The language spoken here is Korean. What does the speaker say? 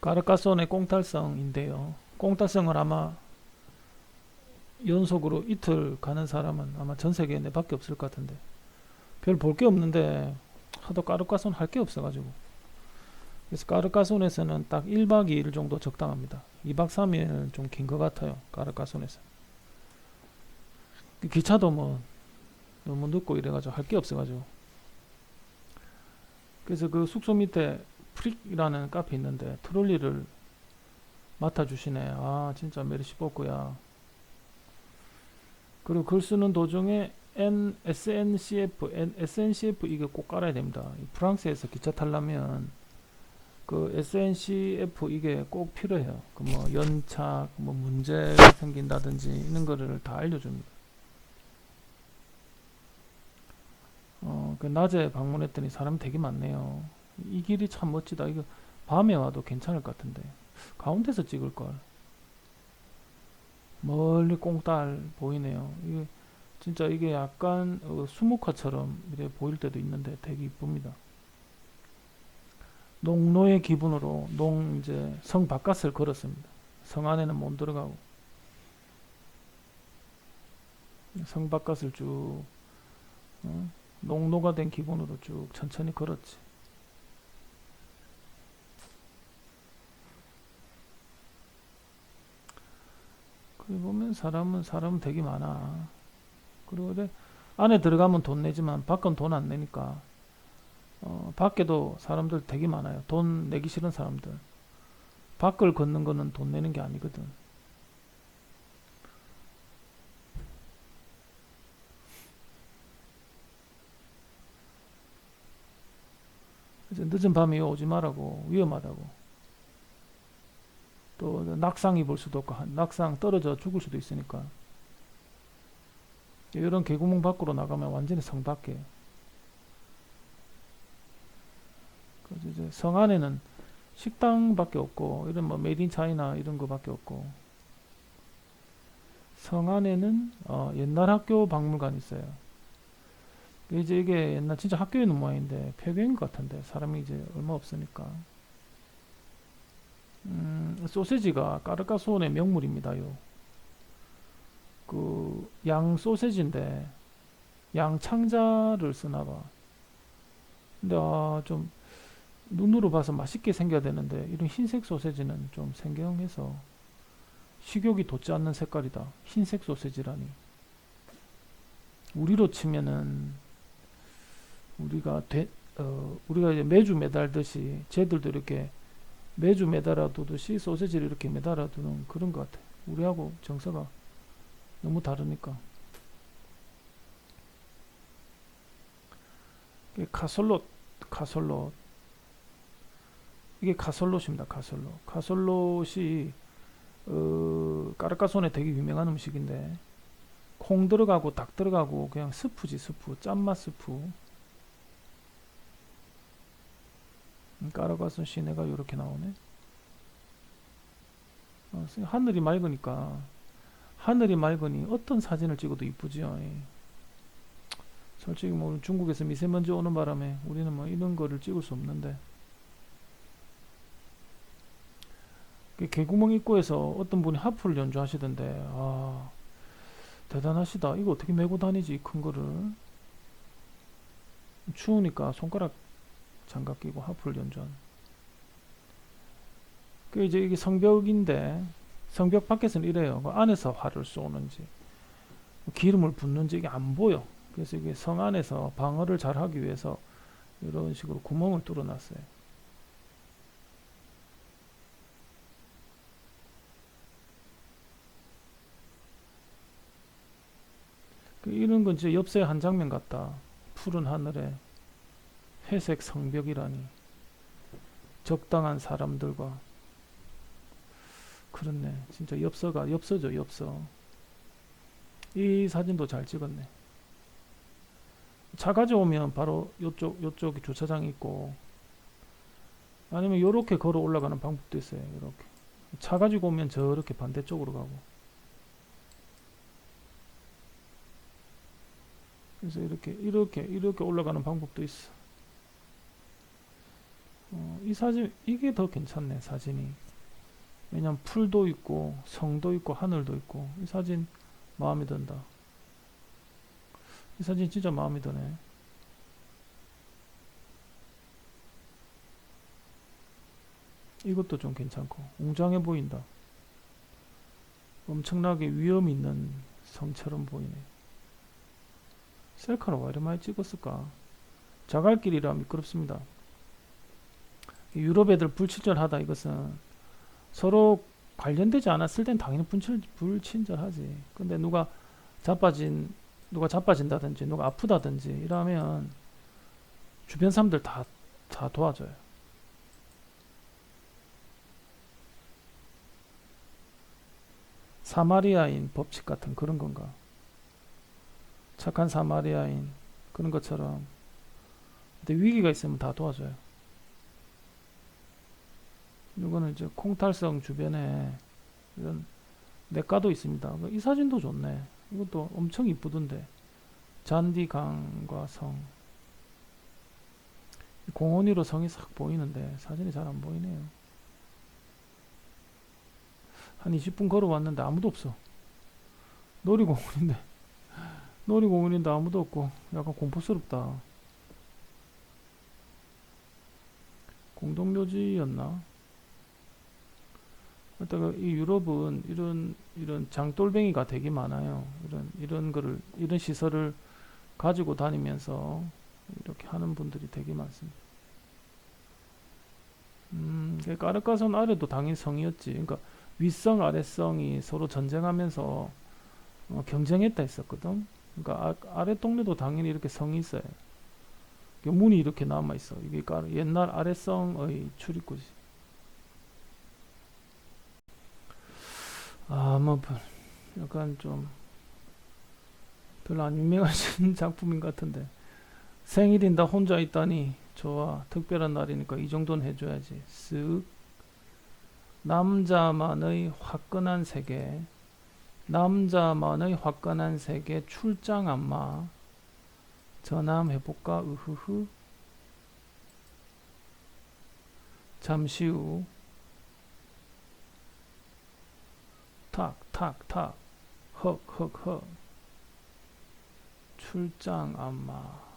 가르카손의 꽁탈성인데요. 꽁탈성을 아마 연속으로 이틀 가는 사람은 아마 전 세계에 내 밖에 없을 것 같은데 별 볼 게 없는데 하도 까르카손 할 게 없어가지고 그래서 까르카손에서는 딱 1박 2일 정도 적당합니다. 2박 3일은 좀긴 것 같아요. 까르카손에서 기차도 뭐 너무 늦고 이래가지고 할 게 없어가지고 그래서 그 숙소 밑에 프릭이라는 카페 있는데 트롤리를 맡아주시네. 아 진짜 메르시 뽀꾸야. 그리고 글 쓰는 도중에 N, SNCF, N, SNCF 이게 꼭 깔아야 됩니다. 이 프랑스에서 기차 타려면 그 SNCF 이게 꼭 필요해요. 그 뭐 연착, 뭐 문제가 생긴다든지 이런 거를 다 알려줍니다. 어, 그 낮에 방문했더니 사람 되게 많네요. 이 길이 참 멋지다. 이거 밤에 와도 괜찮을 것 같은데 가운데서 찍을 걸. 멀리 꽁딸 보이네요. 이게 진짜 이게 약간 어, 수묵화처럼 이렇게 보일 때도 있는데 되게 이쁩니다. 농노의 기분으로 농 이제 성 바깥을 걸었습니다. 성 안에는 못 들어가고 성 바깥을 쭉 어? 농노가 된 기분으로 쭉 천천히 걸었지. 보면 사람은 사람은 되게 많아. 그리고 안에 들어가면 돈 내지만 밖은 돈 안 내니까 어, 밖에도 사람들 되게 많아요. 돈 내기 싫은 사람들. 밖을 걷는 거는 돈 내는 게 아니거든. 늦은 밤에 오지 말라고 위험하다고. 또 낙상 입을 수도 없고 한- 낙상 떨어져 죽을 수도 있으니까. 이런 개구멍 밖으로 나가면 완전히 성 밖에. 그래서 이제 성 안에는 식당밖에 없고 이런 뭐 메이드 인 차이나 이런 거밖에 없고 성 안에는 어, 옛날 학교 박물관 있어요. 이제 이게 옛날 진짜 학교에 있는 모양인데 폐교인 것 같은데 사람이 이제 얼마 없으니까. 음, 소세지가 까르카소온의 명물입니다요. 그 양 소세지인데 양 창자를 쓰나 봐. 근데 아, 좀 눈으로 봐서 맛있게 생겨야 되는데 이런 흰색 소세지는 좀 생경해서 식욕이 돋지 않는 색깔이다. 흰색 소세지라니. 우리로 치면은 우리가 돼, 어, 우리가 이제 매주 매달듯이 쟤들도 이렇게 매주 매달아두듯이 소세지를 이렇게 매달아두는 그런 것 같아. 우리하고 정서가 너무 다르니까. 이게 카솔롯, 카솔롯. 이게 카솔롯입니다. 카솔롯. 카솔롯이 어, 까르카손에 되게 유명한 음식인데 콩 들어가고 닭 들어가고 그냥 스프지 스프, 짠맛 스프. 음, 까르카손 시내가 이렇게 나오네. 어, 하늘이 맑으니까 하늘이 맑으니 어떤 사진을 찍어도 이쁘지요. 예. 솔직히 뭐 중국에서 미세먼지 오는 바람에 우리는 뭐 이런 거를 찍을 수 없는데 그 개구멍 입구에서 어떤 분이 하프를 연주하시던데 아 대단하시다. 이거 어떻게 메고 다니지 이큰 거를 추우니까 손가락 장갑 끼고 하프를 연주한. 그 이제 이게 성벽인데 성벽 밖에서는 이래요. 그 안에서 활을 쏘는지 기름을 붓는지 이게 안 보여. 그래서 이게 성 안에서 방어를 잘 하기 위해서 이런 식으로 구멍을 뚫어놨어요. 그 이런 건 진짜 엽서의 한 장면 같다. 푸른 하늘에 회색 성벽이라니. 적당한 사람들과 그렇네. 진짜 엽서가 엽서죠, 엽서. 이 사진도 잘 찍었네. 차 가져오면 바로 요쪽 요쪽에 주차장이 있고 아니면 요렇게 걸어 올라가는 방법도 있어요. 요렇게. 차 가지고 오면 저렇게 반대쪽으로 가고. 그래서 이렇게 이렇게 이렇게 올라가는 방법도 있어. 어, 이 사진 이게 더 괜찮네 사진이. 왜냐면 풀도 있고 성도 있고 하늘도 있고 이 사진 마음에 든다. 이 사진 진짜 마음에 드네. 이것도 좀 괜찮고 웅장해 보인다. 엄청나게 위험 있는 성처럼 보이네. 셀카로 왜 이렇게 많이 찍었을까? 자갈길이라 미끄럽습니다 유럽 애들 불친절하다 이것은 서로 관련되지 않았을 땐 당연히 불친, 불친절하지. 근데 누가 자빠진 누가 자빠진다든지 누가 아프다든지 이러면 주변 사람들 다, 다 도와줘요. 사마리아인 법칙 같은 그런 건가? 착한 사마리아인 그런 것처럼 근데 위기가 있으면 다 도와줘요. 이거는 이제 콩탈성 주변에 이런 냇가도 있습니다. 이 사진도 좋네. 이것도 엄청 이쁘던데. 잔디강과 성. 공원 위로 성이 싹 보이는데 사진이 잘 안 보이네요. 한 20분 걸어왔는데 아무도 없어. 놀이공원인데. 놀이공원인데 아무도 없고 약간 공포스럽다. 공동묘지였나? 그러니까 이 유럽은 이런 이런 장돌뱅이가 되게 많아요. 이런 이런 거를 이런 시설을 가지고 다니면서 이렇게 하는 분들이 되게 많습니다. 음, 그러니까 아르카선 아래도 당연히 성이었지. 그러니까 윗성 아래성이 서로 전쟁하면서 어, 경쟁했다 했었거든. 그러니까 아, 아래 동네도 당연히 이렇게 성이 있어요. 문이 이렇게 남아 있어. 이게 옛날 아래성의 출입구지. 아, 뭐, 별- 약간 좀, 별로 안 유명하신 작품인 것 같은데. 생일인다 혼자 있다니, 좋아. 특별한 날이니까 이 정도는 해줘야지. 쓱. 남자만의 화끈한 세계. 남자만의 화끈한 세계 출장 안마. 전함해볼까? 으흐흐. 잠시 후. 탁, 탁, 탁, 헉, 헉, 헉. 출장 안마.